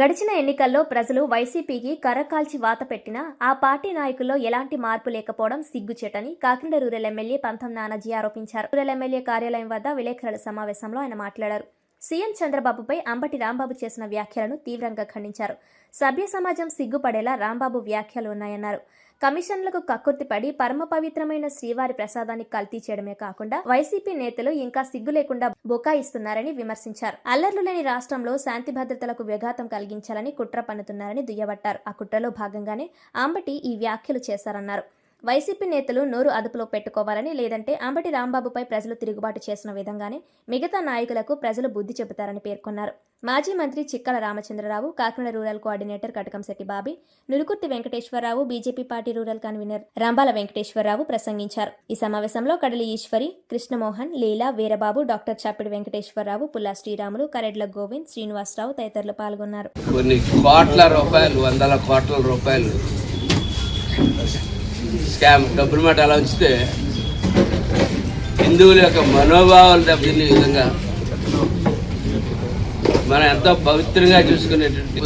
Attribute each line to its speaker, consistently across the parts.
Speaker 1: గడిచిన ఎన్నికల్లో ప్రజలు వైసీపీకి కర్రకాల్చి వాత పెట్టినా ఆ పార్టీ నాయకుల్లో ఎలాంటి మార్పు లేకపోవడం సిగ్గుచేటని కాకినాడ రూరల్ ఎమ్మెల్యే పంతం నానాజీ ఆరోపించారు. రూరల్ ఎమ్మెల్యే కార్యాలయం వద్ద విలేకరుల సమావేశంలో ఆయన మాట్లాడారు. సీఎం చంద్రబాబుపై అంబటి రాంబాబు చేసిన వ్యాఖ్యలను తీవ్రంగా ఖండించారు. సభ్య సమాజం సిగ్గుపడేలా రాంబాబు వ్యాఖ్యలు ఉన్నాయన్నారు. కమిషన్లకు కక్కుర్తిపడి పరమ పవిత్రమైన శ్రీవారి ప్రసాదాన్ని కల్తీ చేయడమే కాకుండా వైసీపీ నేతలు ఇంకా సిగ్గు లేకుండా బొకాయిస్తున్నారని విమర్శించారు. అల్లర్లు లేని రాష్ట్రంలో శాంతి భద్రతలకు విఘాతం కలిగించాలని కుట్ర పన్నుతున్నారని దుయ్యబట్టారు. ఆ కుట్రలో భాగంగానే ఆంబటి ఈ వ్యాఖ్యలు చేశారన్నారు. వైసీపీ నేతలు నోరు అదుపులో పెట్టుకోవాలని లేదంటే అంబటి రాంబాబుపై ప్రజలు తిరుగుబాటు చేసిన విధంగానే మిగతా నాయకులకు ప్రజలు బుద్ధి చెబుతారని పేర్కొన్నారు. మాజీ మంత్రి Chikkala Ramachandrarao Kakinada rural coordinator Katakamsetti Babi Nulukurthi Venkateswararao BJP party rural convener Rambala Venkateswararao ప్రసంగించారు. ఈ సమావేశంలో కడలి ఈశ్వరి కృష్ణమోహన్ లీలా వీరబాబు డాక్టర్ చాపిడి వెంకటేశ్వరరావు పుల్లా శ్రీరాములు కరెడ్ల గోవింద్ శ్రీనివాసరావు తదితరులు పాల్గొన్నారు.
Speaker 2: కొన్ని కోట్ల రూపాయలు వందల కోట్ల రూపాయలు స్కామ్ డబ్బుల మాట అలా ఉంచితే హిందువుల యొక్క మనోభావాలు దెబ్బతినే విధంగా మనం ఎంతో పవిత్రంగా చూసుకునేటువంటి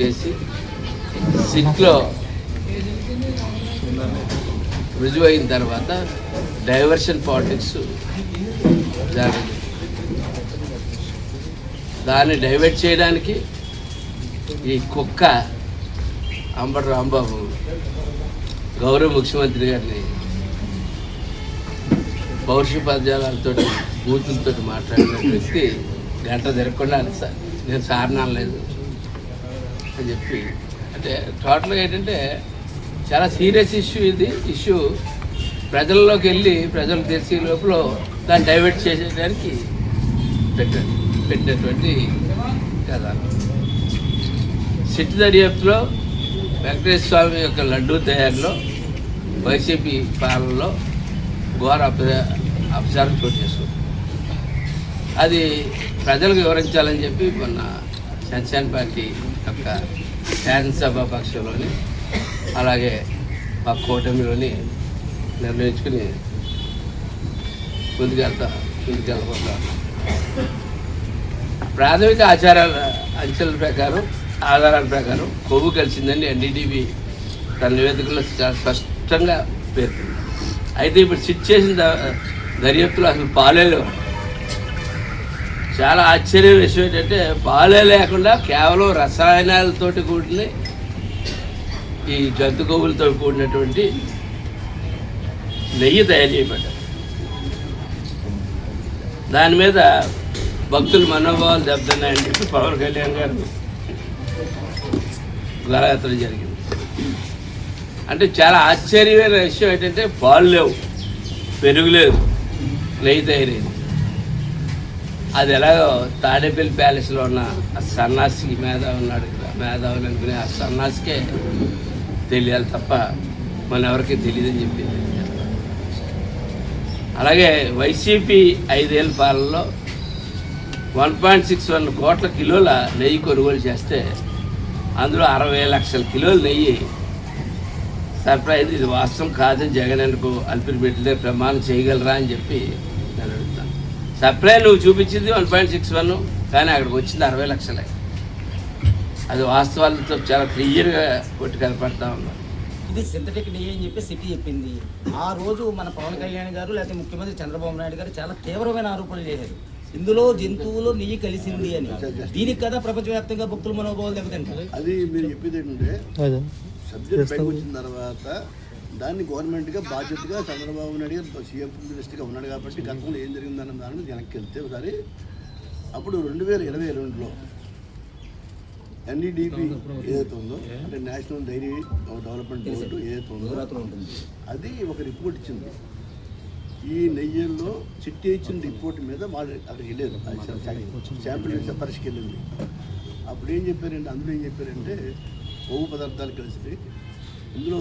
Speaker 2: చేసి సిట్లో రుజువైన తర్వాత డైవర్షన్ పాలిటిక్స్ జరిగింది. దాన్ని డైవర్ట్ చేయడానికి ఈ కుక్క అంబటి రాంబాబు గౌరవ ముఖ్యమంత్రి గారిని పౌరుష పద్యాలతో బూతులతో మాట్లాడిన వ్యక్తి గంట తిరగకుండా నేను సార్ లేదు అని చెప్పి. అంటే టోటల్గా ఏంటంటే చాలా సీరియస్ ఇష్యూ ఇది. ఇష్యూ ప్రజల్లోకి వెళ్ళి ప్రజలు తెలిసే లోపల దాన్ని డైవర్ట్ చేసేయడానికి పెట్టారు పెట్టినటువంటి కథ. సిట్ దర్యాప్తులో వెంకటేశ్వర స్వామి యొక్క లడ్డూ తయారీలో వైసీపీ పాలనలో ఘోర అప- అపచారం చోటు చేసుకుంది. అది ప్రజలకు వివరించాలని చెప్పి మొన్న జనసేన పార్టీ యొక్క శాసనసభ పక్షంలోని అలాగే మా కూటమిలోని నిర్ణయించుకుని ముందుకెళ్తా ముందుకెళ్ళబోతాం. ప్రాథమిక ఆచారాల అంచెల ప్రకారం ఆధారాల ప్రకారం కొవ్వు కలిసిందని ఎన్డీటీవీ తన నివేదికలో చాలా స్పష్టంగా పేర్కొంది. అయితే ఇప్పుడు సిట్ చేసిన ద- దర్యాప్తులో అసలు పాలే చాలా ఆశ్చర్యం విషయం ఏంటంటే పాలే లేకుండా కేవలం రసాయనాలతోటి కూడిన ఈ జంతు కొవ్వులతో కూడినటువంటి నెయ్యి తయారు చేయబడ్డారు దాని మీద భక్తుల మనోభావాలు దెబ్బతిన్నాయని చెప్పి పవన్ కళ్యాణ్ గారు గలయాత్ర జరిగింది. అంటే చాలా ఆశ్చర్యమైన విషయం ఏంటంటే పాలు లేవు పెరుగులేదు నెయ్యి తయారైంది అది ఎలాగో తాడేపల్లి ప్యాలెస్లో ఉన్న ఆ సన్నాసికి మేధావి ఉన్నాడు కదా మేధావులు అనుకునే ఆ సన్నాసికే తెలియాలి తప్ప మన ఎవరికి తెలియదని చెప్పింది అలాగే వైసీపీ ఐదేళ్ళ పాలనలో వన్ పాయింట్ సిక్స్ వన్ కోట్ల కిలోల నెయ్యి కొనుగోలు చేస్తే అందులో అరవై లక్షల కిలోలు నెయ్యి. సర్ప్రైజ్ ఇది వాస్తవం కాదని జగన్ అనుకో అల్పిరి పెట్టితే ప్రమాణం చేయగలరా అని చెప్పి నేను అడుగుతాను. సర్ప్రైజ్ నువ్వు చూపించింది వన్ పాయింట్ సిక్స్ వన్ కానీ అక్కడికి వచ్చింది అరవై లక్షలే. అది వాస్తవాలతో చాలా క్లియర్గా కొట్టి కనపడతా ఉన్నాను
Speaker 3: ఇది సింథటిక్ నెయ్యి అని చెప్పి సిటీ చెప్పింది. ఆ రోజు మన పవన్ కళ్యాణ్ గారు లేకపోతే ముఖ్యమంత్రి చంద్రబాబు నాయుడు గారు చాలా తీవ్రమైన ఆరోపణలు చేశారు. ఇందులో జంతువులో నెయ్యి కలిసింది అని. దీనికి కదా ప్రపంచవ్యాప్తంగా భక్తుల మనోభావాలు దెబ్బతింటారు.
Speaker 4: అది మీరు చెప్పేది ఏంటంటే సబ్జెక్ట్ పైకి వచ్చిన తర్వాత దాన్ని గవర్నమెంట్గా బాధ్యతగా చంద్రబాబు నాయుడు గారు సీఎం మినిస్టర్గా ఉన్నాడు కాబట్టి గతంలో ఏం జరిగిందన్న దాని మీద వెనక్కి వెళ్తే ఒకసారి అప్పుడు రెండు వేల ఇరవై రెండులో ఎన్డీడీపీ ఏదైతే ఉందో అంటే నేషనల్ డైరీ డెవలప్మెంట్ బోర్డు ఏదైతే ఉందో అది ఒక రిపోర్ట్ ఇచ్చింది. ఈ నెయ్యిల్లో చిట్టి ఇచ్చిన రిపోర్ట్ మీద వాళ్ళు అక్కడికి వెళ్ళారు. అది శాంపిల్ పరీక్షకి వెళ్ళింది. అప్పుడు ఏం చెప్పారంటే అందులో ఏం చెప్పారంటే కొవ్వు పదార్థాలు కలిసి ఇందులో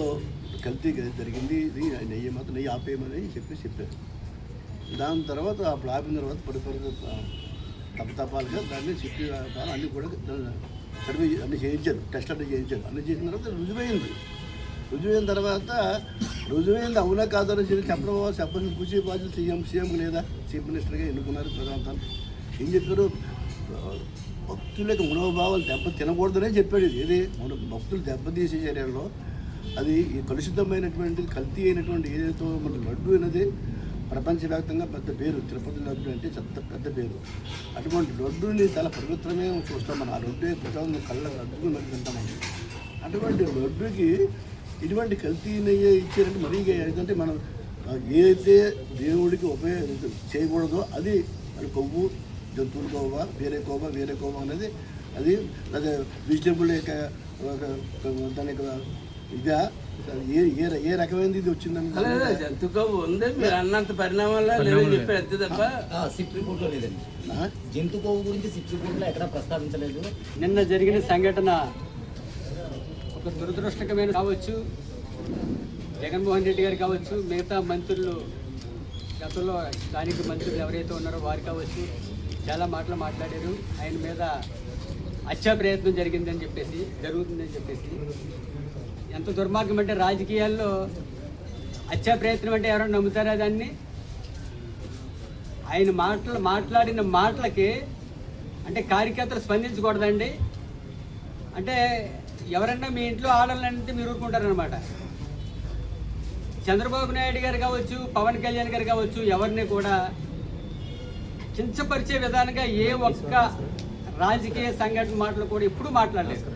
Speaker 4: కల్తీ జరిగింది ఇది నెయ్యి మాత్రం నెయ్యి ఆపేయమని చెప్పి చెప్పారు. దాని తర్వాత అప్పుడు ఆపిన తర్వాత పడిపడి తపతపాలుగా దాన్ని చిట్టి అన్నీ కూడా సర్వే అన్నీ చేయించారు టెస్ట్ అన్నీ చేయించారు. అన్నీ చేసిన తర్వాత రుజువైంది. రుజువైన తర్వాత రుజువైంది అవునా కాదని చెప్పి చెప్పడం చెప్పని పూచి బాధ్యత సీఎం సీఎం లేదా చీఫ్ మినిస్టర్గా ఎన్నుకున్నారు ప్రధాన ఏం చెప్పారు? భక్తుల యొక్క మనోభావాలు దెబ్బ తినకూడదనే చెప్పాడు ఇది. ఏది? మన భక్తులు దెబ్బతీసే చర్యల్లో అది ఈ కలుషితమైనటువంటి కల్తీ అయినటువంటి ఏదైతే మన లడ్డు అనేది ప్రపంచవ్యాప్తంగా పెద్ద పేరు తిరుపతి లడ్డు అంటే చెత్త పెద్ద పేరు. అటువంటి లడ్డుని చాలా పవిత్రమే చూస్తాం మనం. ఆ లడ్డు ప్రజలను కళ్ళ లడ్డు మరి తింటామని అటువంటి లడ్డుకి ఇటువంటి కల్తీ నెయ్యి ఇచ్చారంటే మరీ ఎందుకంటే మనం ఏదైతే దేవుడికి ఉపయోగ చేయకూడదో అది కొవ్వు జంతువుల కొవ్వ వేరే కొవ్వ వేరే కొవ్వ అనేది అది అదే వెజిటేబుల్ యొక్క దాని యొక్క ఇదా ఏ ఏ ఏ రకమైనది ఇది వచ్చిందని
Speaker 2: అలాగే జంతు కొవ్వు ఉంది మీరు అన్నంత పరిణామాల్లో లేదని చెప్పి అంతే తప్ప.
Speaker 3: సిట్ రిపోర్ట్లో లేదండి? జంతు కొవ్వు గురించి సిట్ రిపోర్ట్లో ఎక్కడా ప్రస్తావించలేదు.
Speaker 5: నిన్న జరిగిన సంఘటన ఒక దురదృష్టకమైన కావచ్చు. జగన్మోహన్ రెడ్డి గారు కావచ్చు మిగతా మంత్రులు గతంలో స్థానిక మంత్రులు ఎవరైతే ఉన్నారో వారు కావచ్చు చాలా మాటలు మాట్లాడారు. ఆయన మీద హత్యా ప్రయత్నం జరిగిందని చెప్పేసి జరుగుతుందని చెప్పేసి. ఎంత దుర్మార్గం అంటే రాజకీయాల్లో హత్యా ప్రయత్నం అంటే ఎవరైనా నమ్ముతారా దాన్ని? ఆయన మాటలు మాట్లాడిన మాటలకి అంటే కార్యకర్తలు స్పందించకూడదండి. అంటే ఎవరన్నా మీ ఇంట్లో ఆడాలంటే మీరు ఊరుకుంటారనమాట చంద్రబాబు నాయుడు గారు కావచ్చు పవన్ కళ్యాణ్ గారు కావచ్చు ఎవరిని కూడా కించపరిచే విధానంగా ఏ ఒక్క రాజకీయ సంఘటన మాటలు కూడా ఎప్పుడు మాట్లాడలేదు.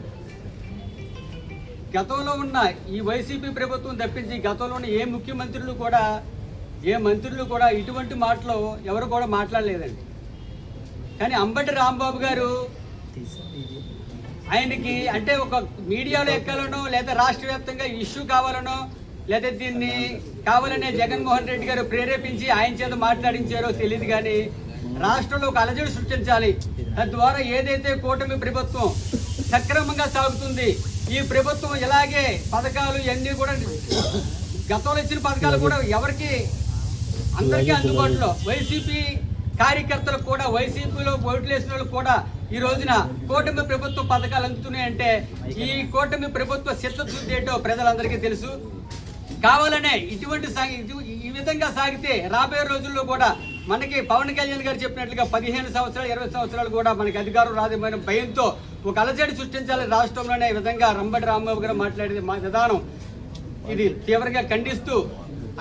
Speaker 5: గతంలో ఉన్న ఈ వైసీపీ ప్రభుత్వం తప్పించి గతంలో ఉన్న ఏ ముఖ్యమంత్రులు కూడా ఏ మంత్రులు కూడా ఇటువంటి మాటలు ఎవరు కూడా మాట్లాడలేదండి. కానీ అంబటి రాంబాబు గారు ఆయనకి అంటే ఒక మీడియాలో ఎక్కాలనో లేదా రాష్ట్ర వ్యాప్తంగా ఇష్యూ కావాలనో లేదా దీన్ని కావాలనే జగన్మోహన్ రెడ్డి గారు ప్రేరేపించి ఆయన చేత మాట్లాడించారో తెలియదు కానీ రాష్ట్రంలో ఒక అలజడి సృష్టించాలి. తద్వారా ఏదైతే కూటమి ప్రభుత్వం సక్రమంగా సాగుతుంది ఈ ప్రభుత్వం ఇలాగే పథకాలు ఇవన్నీ కూడా గతంలో ఇచ్చిన పథకాలు కూడా ఎవరికి అందరికీ అందుబాటులో. వైసీపీ కార్యకర్తలు కూడా వైసీపీలో ఓట్లు వేసిన కూడా ఈ రోజున కూటమి ప్రభుత్వ పథకాలు అందుతున్నాయంటే ఈ కూటమి ప్రభుత్వ చిత్తశుద్ధి ఏంటో ప్రజలందరికీ తెలుసు. కావాలనే ఇటువంటి సాగి ఈ విధంగా సాగితే రాబోయే రోజుల్లో కూడా మనకి పవన్ కళ్యాణ్ గారు చెప్పినట్లుగా పదిహేను సంవత్సరాలు ఇరవై సంవత్సరాలు కూడా మనకి అధికారం రాదేమైన భయంతో ఒక అలజడి సృష్టించాలి రాష్ట్రంలోనే విధంగా రంబడి రాంబాబు గారు మాట్లాడేది మా విధానం. ఇది తీవ్రంగా ఖండిస్తూ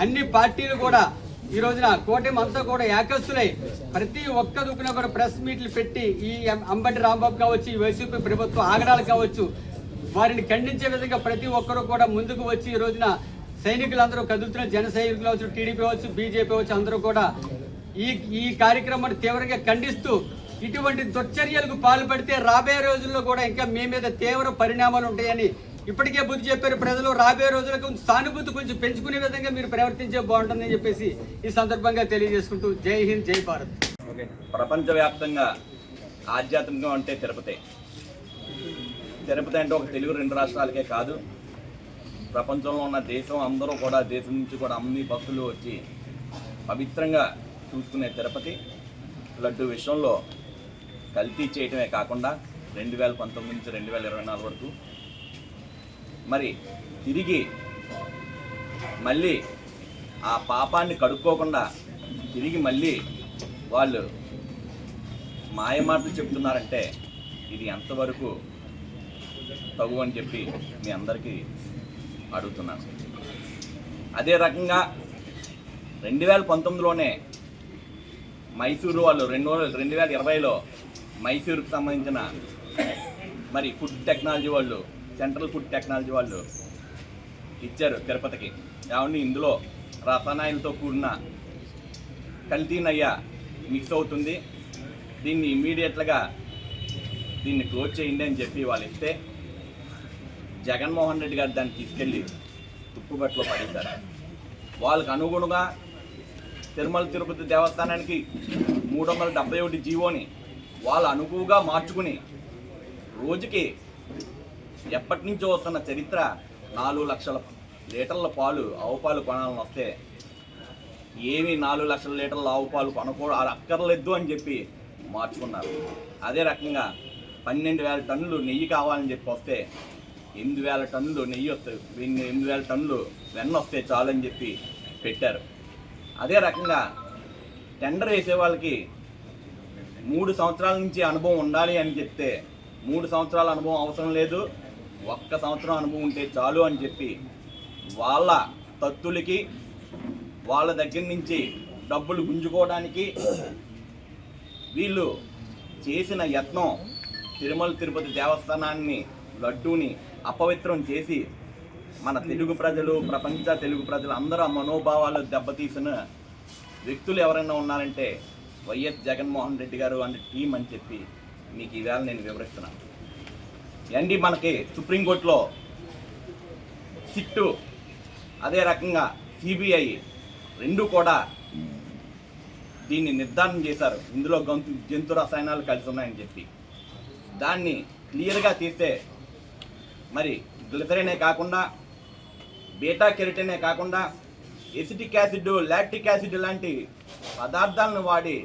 Speaker 5: అన్ని పార్టీలు కూడా ఈ రోజున కూటమి అంతా కూడా ఏకస్తులై ప్రతి ఒక్క దుక్కున కూడా ప్రెస్ మీట్లు పెట్టి ఈ అంబటి రాంబాబు కావచ్చు ఈ వైసీపీ ప్రభుత్వం ఆగడాలు కావచ్చు వారిని ఖండించే విధంగా ప్రతి ఒక్కరూ కూడా ముందుకు వచ్చి ఈ రోజున సైనికులందరూ కదులుతున్న జన సైనికులు కావచ్చు టీడీపీ అవచ్చు బీజేపీ అవచ్చు అందరూ కూడా ఈ ఈ కార్యక్రమాన్ని తీవ్రంగా ఖండిస్తూ ఇటువంటి దుర్చర్యలకు పాల్పడితే రాబోయే రోజుల్లో కూడా ఇంకా మీ మీద తీవ్ర పరిణామాలు ఉంటాయని ఇప్పటికే బుద్ధి చెప్పారు ప్రజలు రాబోయే రోజులకు సానుభూతి కొంచెం పెంచుకునే విధంగా మీరు ప్రవర్తించే బాగుంటుందని చెప్పేసి ఈ సందర్భంగా తెలియజేసుకుంటూ జై హింద్ జై భారత్.
Speaker 6: ఓకే. ప్రపంచవ్యాప్తంగా ఆధ్యాత్మికం అంటే తిరుపతి. తిరుపతి అంటే ఒక తెలుగు రెండు రాష్ట్రాలకే కాదు. ప్రపంచంలో ఉన్న దేశం అందరూ కూడా దేశం నుంచి కూడా అన్ని భక్తులు వచ్చి పవిత్రంగా చూసుకునే తిరుపతి. లడ్డు విషయంలో కల్తీ చేయటమే కాకుండా రెండు వేల పంతొమ్మిది నుంచి రెండు వేల ఇరవై నాలుగు వరకు మరి తిరిగి మళ్ళీ ఆ పాపాన్ని కడుక్కోకుండా తిరిగి మళ్ళీ వాళ్ళు మాయమాటలు చెప్తున్నారంటే ఇది ఎంతవరకు తగు అని చెప్పి మీ అందరికీ అడుగుతున్నాను. అదే రకంగా రెండు వేల పంతొమ్మిదిలోనే మైసూరు వాళ్ళు రెండు వేల రెండు వేల ఇరవైలో మైసూరుకు సంబంధించిన మరి ఫుడ్ టెక్నాలజీ వాళ్ళు సెంట్రల్ ఫుడ్ టెక్నాలజీ వాళ్ళు ఇచ్చారు తిరుపతికి. కాబట్టి ఇందులో రసాయనాలతో కూడిన కల్తీనయ్య మిక్స్ అవుతుంది. దీన్ని ఇమీడియట్గా దీన్ని క్లోజ్ చేయండి అని చెప్పి వాళ్ళు ఇస్తే జగన్మోహన్ రెడ్డి గారు దాన్ని తీసుకెళ్ళి తుప్పుబట్టలో పడేశారు. వాళ్ళకు అనుగుణంగా తిరుమల తిరుపతి దేవస్థానానికి మూడు వందల డెబ్బై ఒకటి జీవోని వాళ్ళు అనుకువగా మార్చుకుని రోజుకి ఎప్పటి నుంచో వస్తున్న చరిత్ర నాలుగు లక్షల లీటర్ల పాలు ఆవు పాలు కొనాలని వస్తే ఏమి నాలుగు లక్షల లీటర్ల ఆవు పాలు కొనకూడదు అది అక్కర్లేదు అని చెప్పి మార్చుకున్నారు. అదే రకంగా పన్నెండు వేల టన్నులు నెయ్యి కావాలని చెప్పి వస్తే ఎనిమిది వేల టన్నులు నెయ్యి వస్తాయి. ఎనిమిది వేల టన్నులు వెన్న వస్తే చాలు అని చెప్పి పెట్టారు. అదే రకంగా టెండర్ వేసే వాళ్ళకి మూడు సంవత్సరాల నుంచి అనుభవం ఉండాలి అని చెప్తే మూడు సంవత్సరాల అనుభవం అవసరం లేదు. ఒక్క సంవత్సరం అనుభవం ఉంటే చాలు అని చెప్పి వాళ్ళ తత్తులకి వాళ్ళ దగ్గర నుంచి డబ్బులు గుంజుకోవడానికి వీళ్ళు చేసిన యత్నం తిరుమల తిరుపతి దేవస్థానాన్ని లడ్డూని అపవిత్రం చేసి మన తెలుగు ప్రజలు ప్రపంచ తెలుగు ప్రజలు అందరూ ఆ మనోభావాలు దెబ్బతీసిన వ్యక్తులు ఎవరైనా ఉన్నారంటే వైఎస్ జగన్మోహన్ రెడ్డి గారు అనే టీం అని చెప్పి మీకు ఈవేళ నేను వివరిస్తున్నాను. అండి మనకి సుప్రీంకోర్టులో సిట్టు. అదే రకంగా సిబిఐ రెండు కూడా దీన్ని నిర్ధారణ చేశారు. ఇందులో గంతు జంతు రసాయనాలు కలిసి ఉన్నాయని చెప్పి. దాన్ని క్లియర్గా తీస్తే మరి గ్లిసరినే కాకుండా బీటా కెరటినే కాకుండా ఎసిటిక్ యాసిడ్ లాక్టిక్ యాసిడ్ లాంటి పదార్థాలను వాడి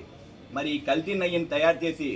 Speaker 6: మరి కల్తీ నయ్యని తయారు చేసి